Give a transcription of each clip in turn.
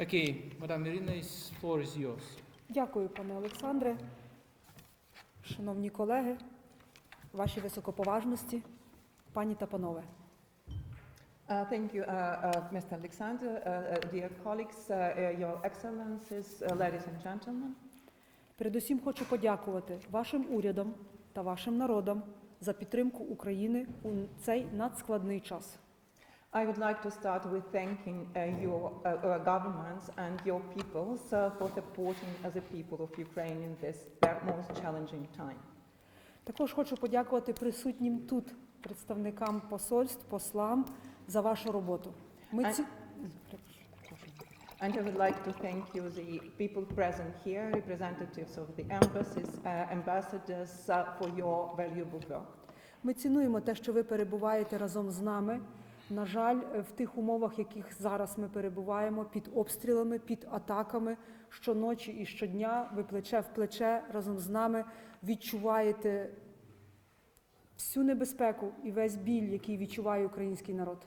Okay, Madam Irina, is floor is yours. Дякую, пане Олександре. Шановні колеги, ваші високоповажності, пані та панове. Uh, Thank you, uh, uh, Mr. Alexander, uh, uh, dear colleagues, uh, uh, your excellencies, uh, ladies and gentlemen. Передусім хочу подякувати вашим урядам та вашим народам за підтримку України у цей надскладний час. I would like to start with thanking uh, your uh, uh, governments and your peoples uh, for supporting uh, the people of Ukraine in this very most challenging time. Також хочу подякувати присутнім тут представникам посольств, послам за вашу роботу. Ми ці... And I would like to thank you, the people present here, representatives of the embassies, uh, ambassadors, uh, for your valuable work. Ми цінуємо те, що ви перебуваєте разом з нами. На жаль, е, в тих умовах, яких зараз ми перебуваємо, під обстрілами, під атаками, щоночі і щодня, ви плече в плече разом з нами відчуваєте всю небезпеку і весь біль, який відчуває український народ.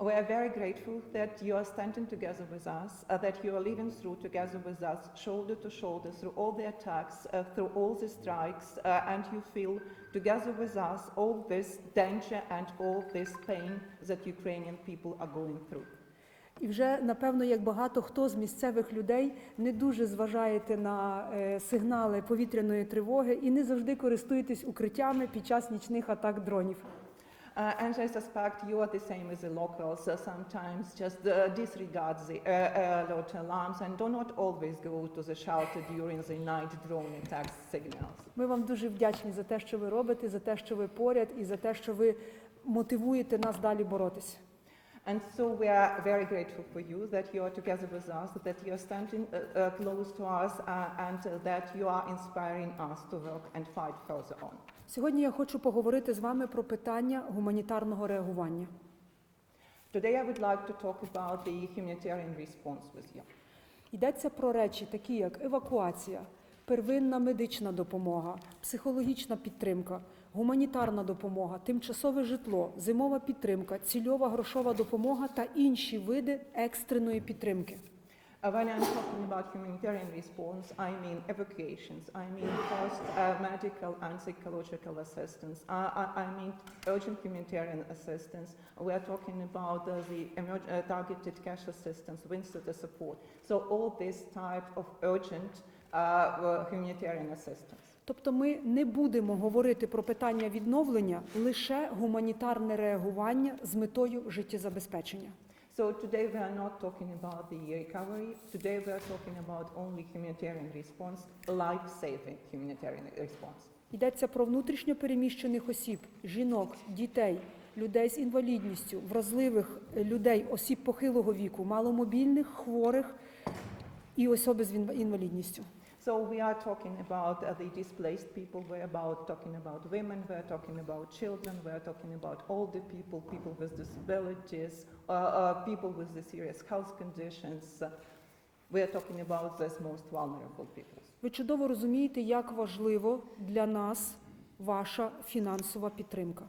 We are very grateful that you are standing together with us, uh, that you are living through together with us, shoulder to shoulder, through all the attacks, uh, through all the strikes, uh, and you feel together with us all this danger and all this pain that Ukrainian people are going through. І вже напевно, як багато хто з місцевих людей не дуже зважаєте на е, сигнали повітряної тривоги і не завжди користуєтесь укриттями під час нічних атак дронів. Uh, and I suspect you are the same as the locals, uh, sometimes just uh, disregard the uh, alert alarms and do not always go to the shelter during the night drone attack signals. Ми вам дуже вдячні за те, що ви робите, за те, що ви поряд, і за те, що ви мотивуєте нас далі боротися. And so we are very grateful for you that you are together with us, that you are standing uh, uh, close to us, uh, and uh, that you are inspiring us to work and fight further on. Сьогодні я хочу поговорити з вами про питання гуманітарного реагування. Today, I would like to talk about the humanitarian response with you. Йдеться про речі, такі як евакуація, первинна медична допомога, психологічна підтримка, гуманітарна допомога, тимчасове житло, зимова підтримка, цільова грошова допомога та інші види екстреної підтримки. Uh, when I'm talking about humanitarian response, I mean evacuations, I mean first uh, medical and psychological assistance, uh, I, I mean urgent humanitarian assistance. We are talking about uh, the emerg- uh, targeted cash assistance, Winster support. So all this type of urgent uh, uh, humanitarian assistance. Тобто ми не будемо говорити про питання відновлення лише гуманітарне реагування з метою життєзабезпечення. So today we are not talking about the recovery. Today we are talking about only humanitarian response, life-saving humanitarian response. Йдеться про внутрішньо переміщених осіб, жінок, дітей, людей з інвалідністю, вразливих людей, осіб похилого віку, маломобільних, хворих і особи з інва- інвалідністю. So we are talking about uh, the displaced people, we're about talking about women, we're talking about children, we're talking about older people, people with disabilities, uh, uh, people with the serious health conditions. Uh, we're talking about these most vulnerable people. Ви чудово розумієте, як важливо для нас ваша фінансова підтримка.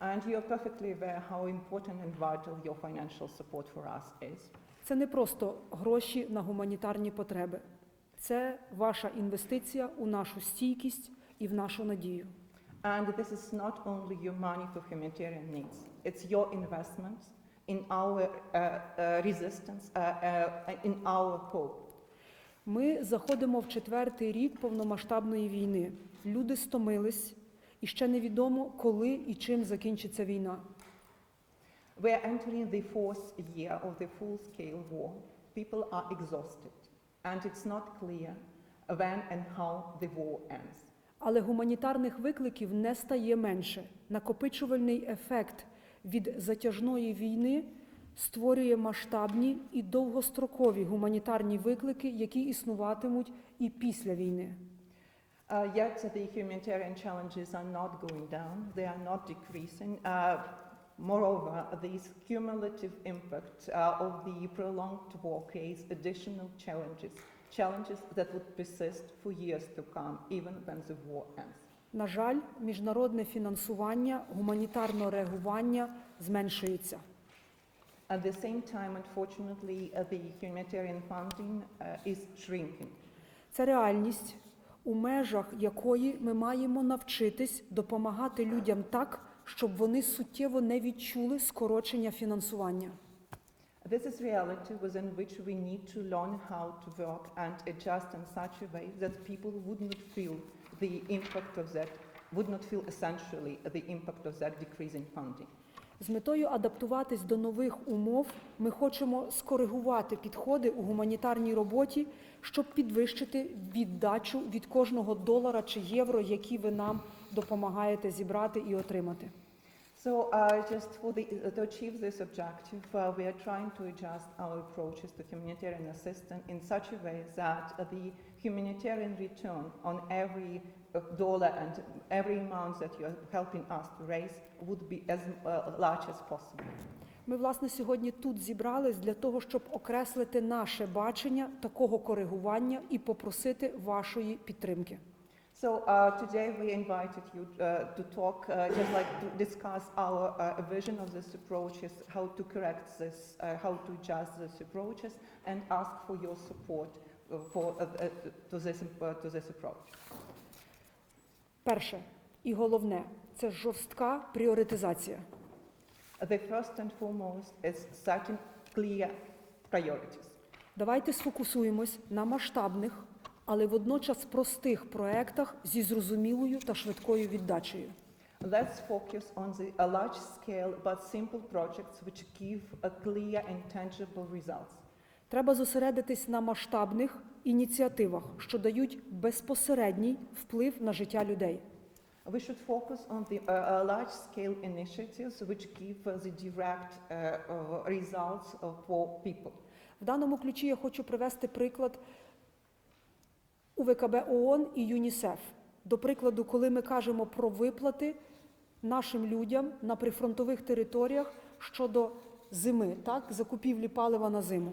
And you're perfectly aware how important and vital your financial support for us is. Це не просто гроші на гуманітарні потреби, це ваша інвестиція у нашу стійкість і в нашу надію. And this is not only your money for humanitarian needs, it's your investment in our uh, uh, resistance, uh, uh, in our hope. Ми заходимо в четвертий рік повномасштабної війни. Люди стомились, і ще невідомо, коли і чим закінчиться війна. We are entering the fourth year of the full-scale war. People are exhausted, and it's not clear when and how the war ends. Але гуманітарних викликів не стає менше. Накопичувальний ефект від затяжної війни створює масштабні і довгострокові гуманітарні виклики, які існуватимуть і після війни. Uh, yet the humanitarian challenges are not going down, they are not decreasing. Uh, moreover, this cumulative impact uh, of the prolonged war creates additional challenges, challenges that would persist for years to come, even when the war ends. На жаль, міжнародне фінансування гуманітарного реагування зменшується. At the same time, unfortunately, uh, the humanitarian funding uh, is shrinking. Це реальність, у межах якої ми маємо навчитись допомагати людям так, щоб вони суттєво не відчули скорочення фінансування. This is reality within which we need to learn how to work and adjust in such a way that people would not feel the impact of that, would not feel essentially the impact of that decrease in funding. З метою адаптуватись до нових умов ми хочемо скоригувати підходи у гуманітарній роботі, щоб підвищити віддачу від кожного долара чи євро, які ви нам допомагаєте зібрати і отримати. So uh, just for the, to achieve this objective, uh, we are trying to adjust our approaches to humanitarian assistance in such a way that uh, the humanitarian return on every uh, dollar and every amount that you are helping us to raise would be as uh, large as possible. Ми, власне, сьогодні тут зібрались для того, щоб окреслити наше бачення такого коригування і попросити вашої підтримки. So uh, today we invited you uh, to talk, uh, just like to discuss our uh, vision of this approaches, how to correct this, uh, how to adjust these approaches, and ask for your support uh, for uh, uh, to this uh, to this approach. Перше і головне це жорстка пріоритизація. The first and foremost is setting clear priorities. Давайте сфокусуємось на масштабних, але водночас простих проектах зі зрозумілою та швидкою віддачею. Let's focus on the a large scale but simple projects which give a clear and tangible results. Треба зосередитись на масштабних ініціативах, що дають безпосередній вплив на життя людей. We should focus on the uh, uh, large-scale initiatives which give the direct uh, uh, results for people. В даному ключі я хочу привести приклад УВКБ ООН і ЮНІСЕФ. До прикладу, коли ми кажемо про виплати нашим людям на прифронтових територіях щодо зими, так, закупівлі палива на зиму.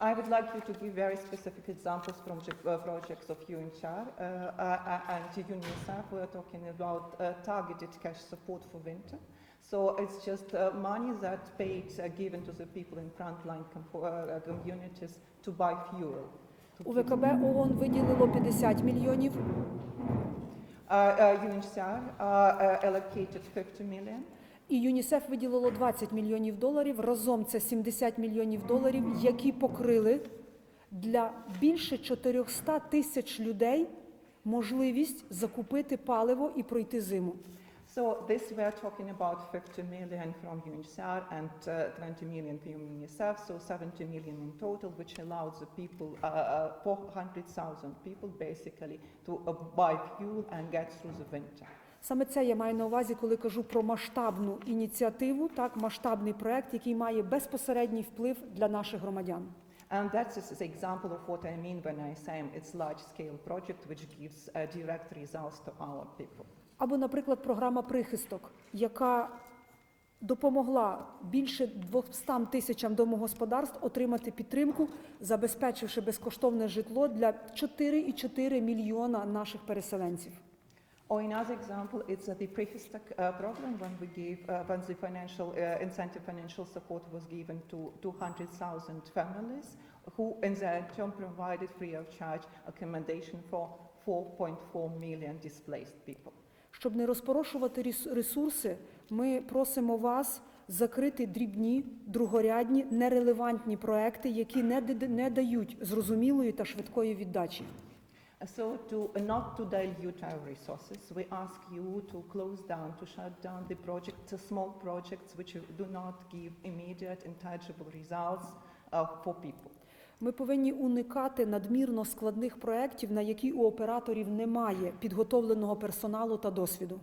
I would like you to give very specific examples from uh, projects of UNHCR uh, uh, uh, and UNICEF. We are talking about uh, targeted cash support for winter. So it's just uh, money that paid uh, given to the people in frontline uh, communities to buy fuel. Keep- УВКБ ООН виділило 50 мільйонів, UNHCR allocated 50 million. і ЮНІСЕФ виділило 20 мільйонів доларів. Разом це 70 мільйонів доларів, які покрили для більше 400 тисяч людей можливість закупити паливо і пройти зиму. So this we are talking about 50 million from UNHCR and uh, 20 million from UNICEF, so 70 million in total, which allows the people, uh, uh, 400,000 people basically, to uh, buy fuel and get through the winter. Саме це я маю на увазі, коли кажу про масштабну ініціативу, так масштабний проект, який має безпосередній вплив для наших громадян. And that's just an example of what I mean when I say it's large-scale project which gives uh, direct results to our people. Або, наприклад, програма прихисток, яка допомогла більше 200 тисячам домогосподарств отримати підтримку, забезпечивши безкоштовне житло для 4,4 мільйона наших переселенців. Or another example, uh, the prehistoric uh, program when we gave, uh, when the financial uh, incentive financial support was given to 200,000 families who in their turn provided free of charge accommodation for 4.4 million displaced people. Щоб не розпорошувати ресурси, ми просимо вас закрити дрібні, другорядні, нерелевантні проекти, які не, не дають зрозумілої та швидкої віддачі. So to uh, not to dilute our resources, we ask you to close down, to shut down the projects, the small projects which do not give immediate and tangible results uh, for people. Ми повинні уникати надмірно складних проєктів, на які у операторів немає підготовленого персоналу та досвіду.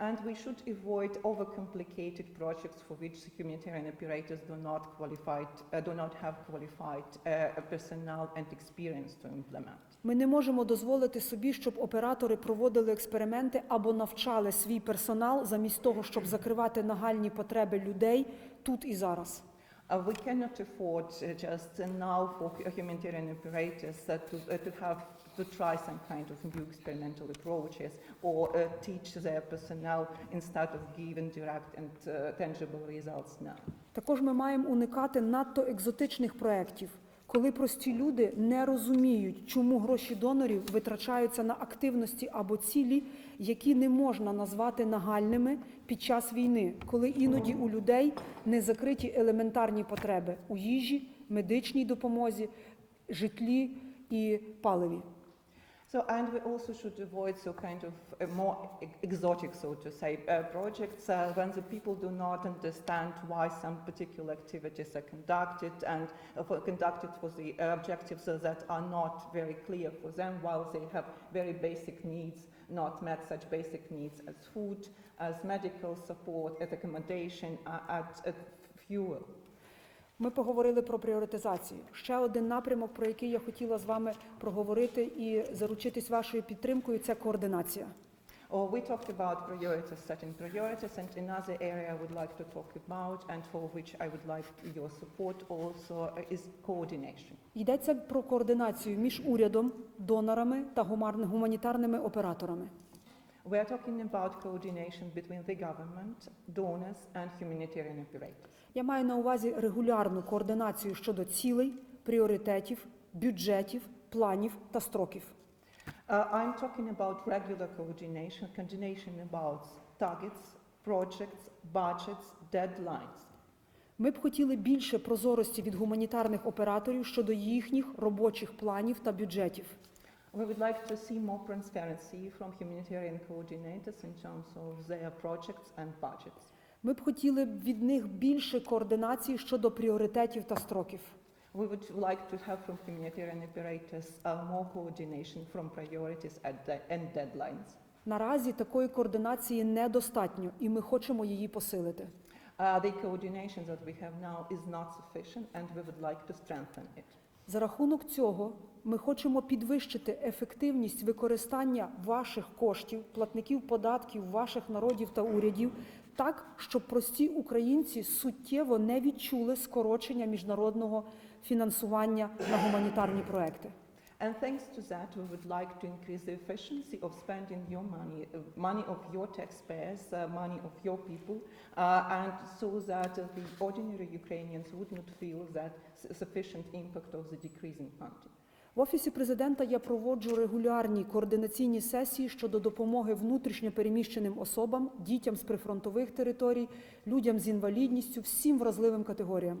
And we should avoid overcomplicated projects for which humanitarian operators do not qualified, uh, do not have qualified uh, personnel and experience to implement. Ми не можемо дозволити собі, щоб оператори проводили експерименти або навчали свій персонал замість того, щоб закривати нагальні потреби людей тут і зараз. Uh, we cannot afford uh, just uh, now for hu- humanitarian operators uh, to, uh, to have to try some kind of new experimental approaches or uh, teach their personnel instead of giving direct and uh, tangible results now. Також ми маємо уникати надто екзотичних проєктів, коли прості люди не розуміють, чому гроші донорів витрачаються на активності або цілі, які не можна назвати нагальними під час війни, коли іноді у людей не закриті елементарні потреби у їжі, медичній допомозі, житлі і паливі. So, and we also should avoid so kind of uh, more exotic, so to say, uh, projects uh, when the people do not understand why some particular activities are conducted and uh, for, conducted for the objectives that are not very clear for them, while they have very basic needs not met, such basic needs as food, as medical support, as accommodation, uh, at, at fuel. Ми поговорили про пріоритизацію. Ще один напрямок, про який я хотіла з вами проговорити і заручитись вашою підтримкою, це координація. Or we talked about priorities, setting priorities, and another area I would like to talk about and for which I would like your support also is coordination. Йдеться про координацію між урядом, донорами та гуманітарними операторами. We are talking about coordination between the government, donors and humanitarian operators. Я маю на увазі регулярну координацію щодо цілей, пріоритетів, бюджетів, планів та строків. Uh, I'm talking about regular coordination, coordination about targets, projects, budgets, deadlines. Ми б хотіли більше прозорості від гуманітарних операторів щодо їхніх робочих планів та бюджетів. We would like to see more transparency from humanitarian coordinators in terms of their projects and budgets. Ми б хотіли б від них більше координації щодо пріоритетів та строків. We would like to have from humanitarian operators uh, more coordination from priorities and deadlines. Наразі такої координації недостатньо, і ми хочемо її посилити. Uh, the coordination that we have now is not sufficient, and we would like to strengthen it. За рахунок цього ми хочемо підвищити ефективність використання ваших коштів, платників податків, ваших народів та урядів, так, щоб прості українці суттєво не відчули скорочення міжнародного фінансування на гуманітарні проекти. And thanks to that, we would like to increase the efficiency of spending your money, uh, money of your taxpayers, uh, money of your people, uh, and so that uh, the ordinary Ukrainians would not feel that sufficient impact of the decreasing funding. В офісі президента я проводжу регулярні координаційні сесії щодо допомоги внутрішньо переміщеним особам, дітям з прифронтових територій, людям з інвалідністю, всім вразливим категоріям.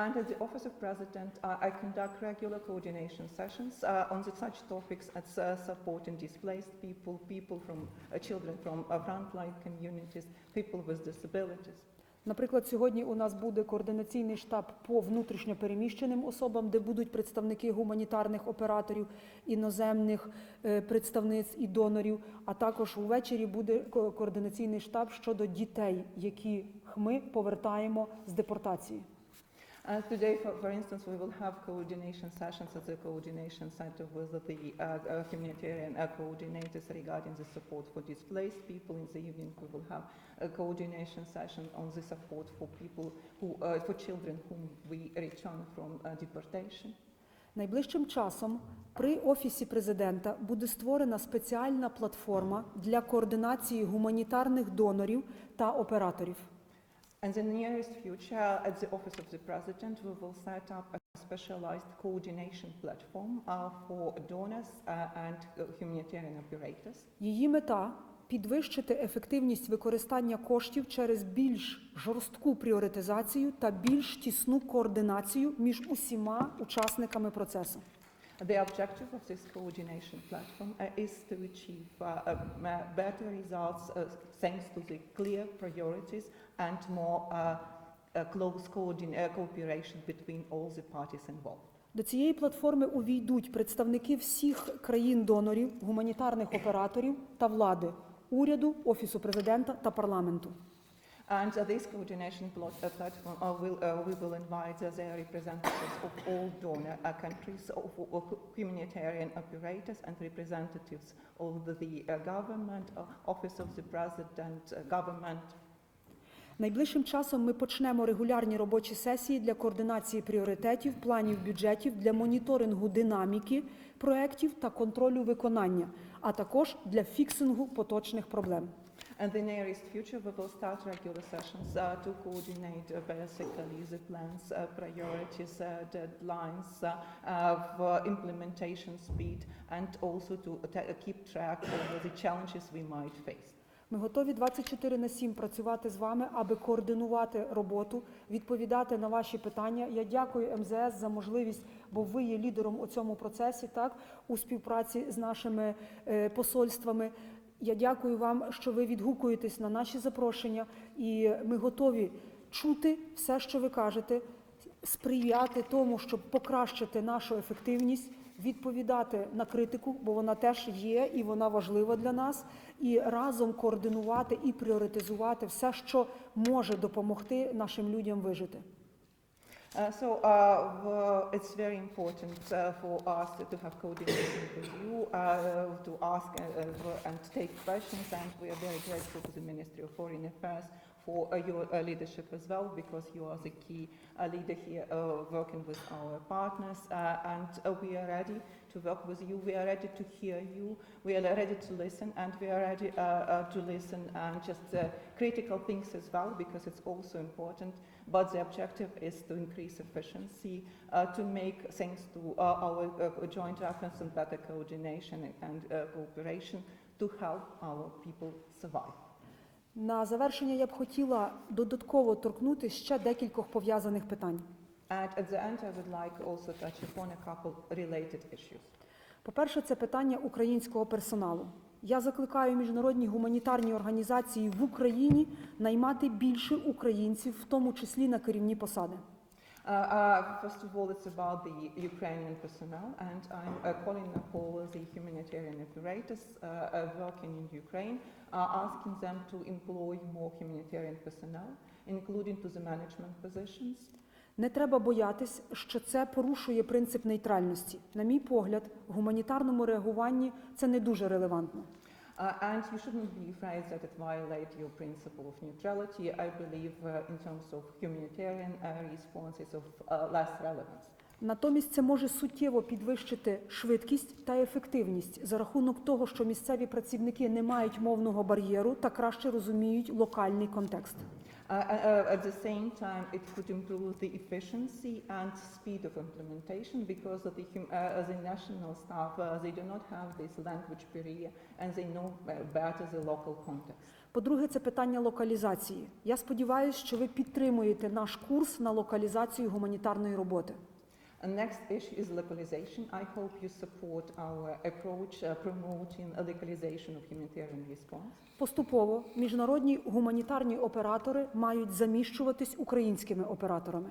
And at the Office of President, uh, I conduct regular coordination sessions uh, on the such topics as uh, supporting displaced people, people from uh, children from uh, frontline communities, people with disabilities. Наприклад, сьогодні у нас буде координаційний штаб по внутрішньо переміщеним особам, де будуть представники гуманітарних операторів, іноземних е, представниць і донорів. А також увечері буде координаційний штаб щодо дітей, яких ми повертаємо з депортації. Uh, today, for, for instance, we will have coordination sessions at the coordination center with the uh, uh, humanitarian uh, coordinators regarding the support for displaced people. In the evening, we will have a coordination session on the support for people who, uh, for children whom we return from uh, deportation. Найближчим часом при офісі президента буде створена спеціальна платформа для координації гуманітарних донорів та операторів. In the nearest future, at the Office of the President, we will set up a specialized coordination platform uh, for donors uh, and uh, humanitarian operators. Її мета підвищити ефективність використання коштів через більш жорстку пріоритизацію та більш тісну координацію між усіма учасниками процесу. The objective of this coordination platform uh, is to achieve uh, uh, better results uh, thanks to the clear priorities and more uh, uh, close uh, cooperation between all the parties involved. До цієї платформи увійдуть представники всіх країн-донорів, гуманітарних операторів та влади, уряду, офісу президента та парламенту. And uh, this coordination uh, platform, uh, will, uh, we will invite uh, the representatives of all donor uh, countries, of, of humanitarian operators and representatives of the uh, government, uh, Office of the President, uh, government, Найближчим часом ми почнемо регулярні робочі сесії для координації пріоритетів, планів бюджетів, для моніторингу динаміки проєктів та контролю виконання, а також для фіксингу поточних проблем. And in the nearest future, we will start regular sessions uh, to coordinate uh, basically the plans, uh, priorities, uh, deadlines, uh, of uh, implementation speed, and also to keep track of the challenges we might face. Ми готові 24 на 7 працювати з вами, аби координувати роботу, відповідати на ваші питання. Я дякую МЗС за можливість, бо ви є лідером у цьому процесі, так у співпраці з нашими е, посольствами. Я дякую вам, що ви відгукуєтесь на наші запрошення, і ми готові чути все, що ви кажете, сприяти тому, щоб покращити нашу ефективність, відповідати на критику, бо вона теж є і вона важлива для нас, і разом координувати і пріоритизувати все, що може допомогти нашим людям вижити. Uh, so uh, it's very important uh, for us to, have coordination with you, uh, to ask uh, uh, and to take questions, and we are very grateful to the Ministry of Foreign Affairs for your leadership as well, because you are the key leader here, working with our partners, and we are ready to work with you. We are ready to hear you. We are ready to listen, and we are ready to listen and just critical things as well, because it's also important. But the objective is to increase efficiency, uh, to make thanks to uh, our uh, joint efforts and better coordination and uh, cooperation to help our people survive. На завершення я б хотіла додатково торкнути ще декількох пов'язаних питань. And at the end, I would like also touch upon a couple related issues. По-перше, це питання українського персоналу. Я закликаю міжнародні гуманітарні організації в Україні наймати більше українців, в тому числі на керівні посади. Uh, uh, first of all, it's about the Ukrainian personnel, and I'm uh, calling upon the humanitarian operators uh, uh, working in Ukraine, uh, asking them to employ more humanitarian personnel, including to the management positions. Не треба боятись, що це порушує принцип нейтральності. На мій погляд, в гуманітарному реагуванні це не дуже релевантно. Uh, and you shouldn't be afraid that it violates your principle of neutrality. I believe uh, in terms of humanitarian uh, response is of uh, less relevance. Натомість це може суттєво підвищити швидкість та ефективність за рахунок того, що місцеві працівники не мають мовного бар'єру та краще розуміють локальний контекст. Uh, uh, at the same time, it could improve the efficiency and speed of implementation because the, uh, the national staff, uh, they do not have this language barrier and they know uh, better the local context. По-друге, це питання локалізації. Я сподіваюся, що ви підтримуєте наш курс на локалізацію гуманітарної роботи. And next issue is localization. I hope you support our approach uh, promoting a localization of humanitarian response. Поступово міжнародні гуманітарні оператори мають заміщуватись українськими операторами.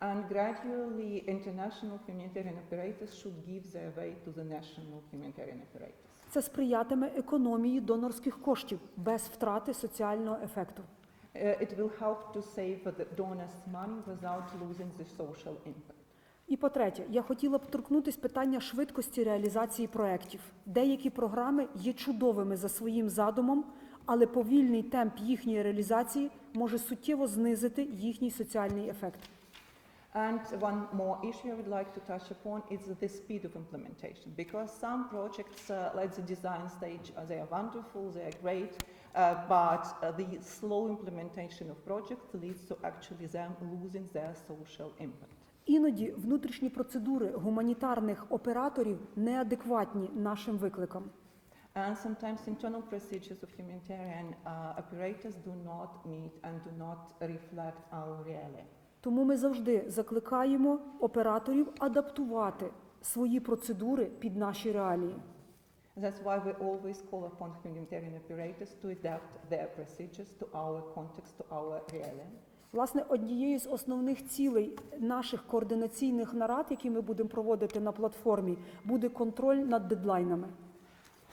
And gradually, international humanitarian operators should give their way to the national humanitarian operators. Це сприятиме економії донорських коштів без втрати соціального ефекту. Uh, it will help to save the donors' money without losing the social impact. І по-третє, я хотіла б торкнутися питання швидкості реалізації проєктів. Деякі програми є чудовими за своїм задумом, але повільний темп їхньої реалізації може суттєво знизити їхній соціальний ефект. And one more issue I would like to touch upon is the speed of implementation. Because some projects, uh, like the design stage, uh, they are wonderful, they are great, uh, but uh, the slow implementation of projects leads to actually them losing their social impact. Іноді внутрішні процедури гуманітарних операторів неадекватні нашим викликам. And sometimes internal procedures of humanitarian uh, operators do not meet and do not reflect our reality. Тому ми завжди закликаємо операторів адаптувати свої процедури під наші реалії. That's why we always call upon humanitarian operators to adapt their procedures to our context, to our reality. Власне, однією з основних цілей наших координаційних нарад, які ми будемо проводити на платформі, буде контроль над дедлайнами.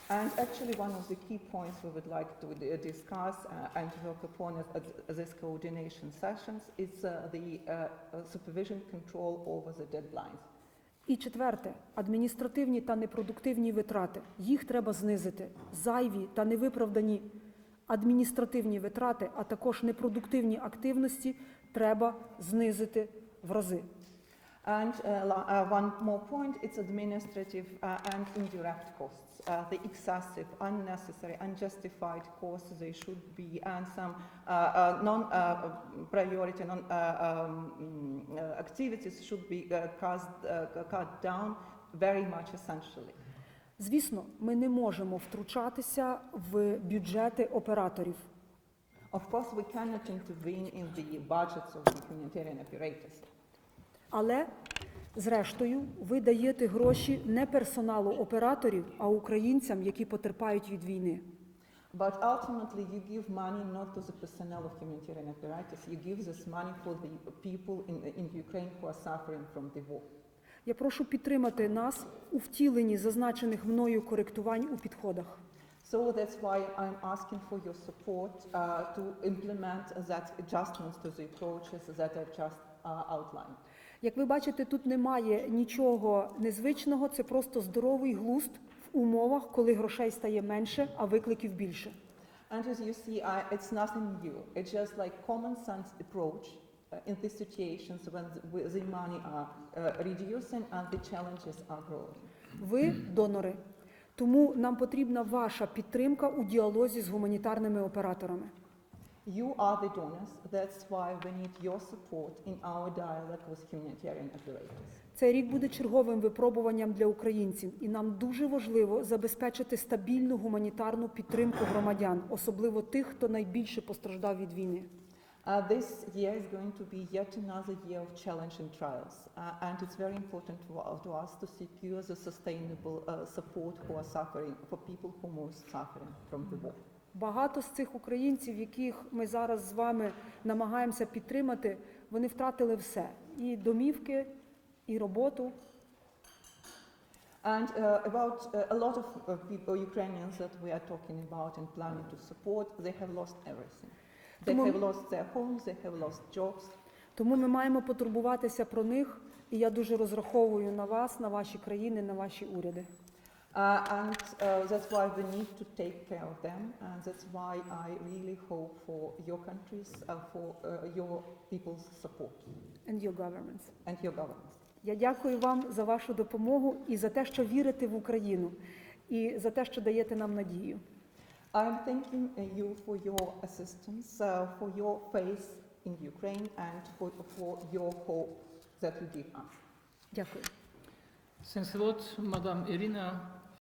And actually, one of the key points we would like to discuss uh, and work upon at, at this coordination sessions is uh, the uh, uh, supervision control over the deadlines. І четверте, адміністративні та непродуктивні витрати. Їх треба знизити. Зайві та невиправдані адміністративні витрати, а також непродуктивні активності треба знизити в рази. And uh, uh, one more point, it's administrative uh, and indirect costs. Uh, the excessive, unnecessary, unjustified costs, they should be, and some uh, uh, non-priority, uh, non, uh, um, mm, uh, activities should be uh, cut, uh, cut down very much essentially. Звісно, ми не можемо втручатися в бюджети операторів. Of course, we cannot intervene in the budgets of the humanitarian apparatus. Але, зрештою, ви даєте гроші не персоналу операторів, а українцям, які потерпають від війни. But ultimately, you give money not to the personnel of humanitarian apparatus, you give this money for the people in, in Ukraine who are suffering from the war. Я прошу підтримати нас у втіленні зазначених мною коректувань у підходах. So that's why I'm asking for your support uh, to implement that adjustments to the approaches that I've just uh, outlined. Як ви бачите, тут немає нічого незвичного, це просто здоровий глузд в умовах, коли грошей стає менше, а викликів більше. And as you see, I, it's nothing new. It's just like common sense approach in these situations when the, the money are uh, reducing and the challenges are growing. Ви донори. Тому нам потрібна ваша підтримка у діалозі з гуманітарними операторами. You are the donors. That's why we need your support in our dialogue with humanitarian operators. Цей рік буде черговим випробуванням для українців, і нам дуже важливо забезпечити стабільну гуманітарну підтримку громадян, особливо тих, хто найбільше постраждав від війни. Uh, this year is going to be yet another year of challenge and trials, uh, and it's very important to, uh, to us to secure the sustainable uh, support who are suffering for people who are most suffering from the war. Багато з цих українців, яких ми зараз з вами намагаємося підтримати, вони втратили все: і домівки, і роботу. And uh, about uh, a lot of uh, people, Ukrainians that we are talking about and planning to support, they have lost everything. They Тому- have lost their homes, they have lost jobs. Тому ми маємо потурбуватися про них, і я дуже розраховую на вас, на ваші країни, на ваші уряди. Uh, and uh, that's why we need to take care of them, and that's why I really hope for your countries, uh, for uh, your people's support And your governments. and your governments. Я дякую вам за вашу допомогу і за те, що вірите в Україну, і за те, що даєте нам надію. I'm thanking uh, you for your assistance, uh, for your faith in Ukraine, and for, for your hope that you give us. Дякую. Thanks a lot, Madam Irina